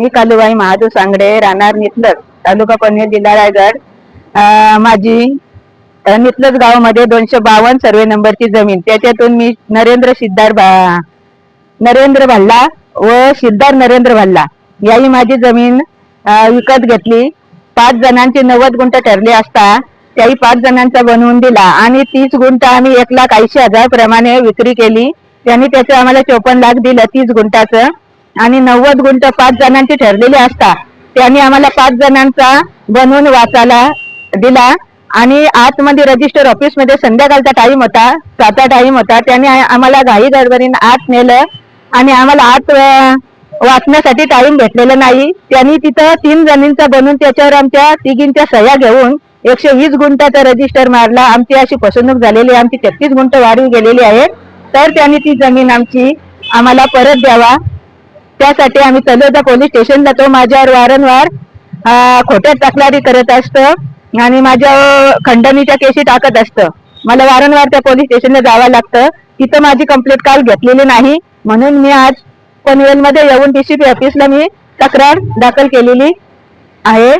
मी कालुबाई महादेव सांगडे राहणार नितलज तालुका पनवेल जिल्हा रायगड. माझी नितलज गावामध्ये दोनशे बावन्न सर्वे नंबरची जमीन. त्याच्यातून मी नरेंद्र सिद्धार भा नरेंद्र भल्ला व सिद्धार नरेंद्र भल्ला याही माझी जमीन विकत घेतली. पाच जणांचे नव्वद गुंठ ठरले असता त्याही पाच जणांचा बनवून दिला आणि तीस गुंठ आम्ही एक लाख ऐंशी हजार प्रमाणे विक्री केली. त्यांनी त्याचं आम्हाला चोपन्न लाख दिलं तीस गुंठाचं. आणि नव्वद गुंठ पाच जणांची ठरलेली असता त्यांनी आम्हाला पाच जणांचा बनवून वाचायला दिला. आणि आतमध्ये रजिस्टर ऑफिसमध्ये संध्याकाळचा टाईम होता साता टाइम होता. त्याने आम्हाला घाई गडबडीने आत नेलं. आणि आम्हाला आत वाचण्यासाठी टाइम भेटलेला नाही. त्यांनी तिथं तीन जणींचा बनवून त्याच्यावर आमच्या तिघींच्या सह्या घेऊन एकशे वीस गुंठाचा रजिस्टर मारला. आमची अशी फसवणूक झालेली आहे. आमची तेहतीस गुंठ वाढवी गेलेली आहे. तर त्यांनी ती जमीन आमची आम्हाला परत द्यावा. त्यासाठी आम्ही तलोजा पोलीस स्टेशनला तो माझ्यावर वारंवार खोट्यात खोट्या तक्रारी करत असतं आणि माझ्या खंडणीच्या केशी टाकत असतं. मला वारंवार त्या पोलीस स्टेशनला जावं लागतं. तिथं माझी कंप्लेंट काल घेतलेली नाही. म्हणून मी आज पनवेलमध्ये येऊन डी सी पी ऑफिसला मी तक्रार दाखल केलेली आहे.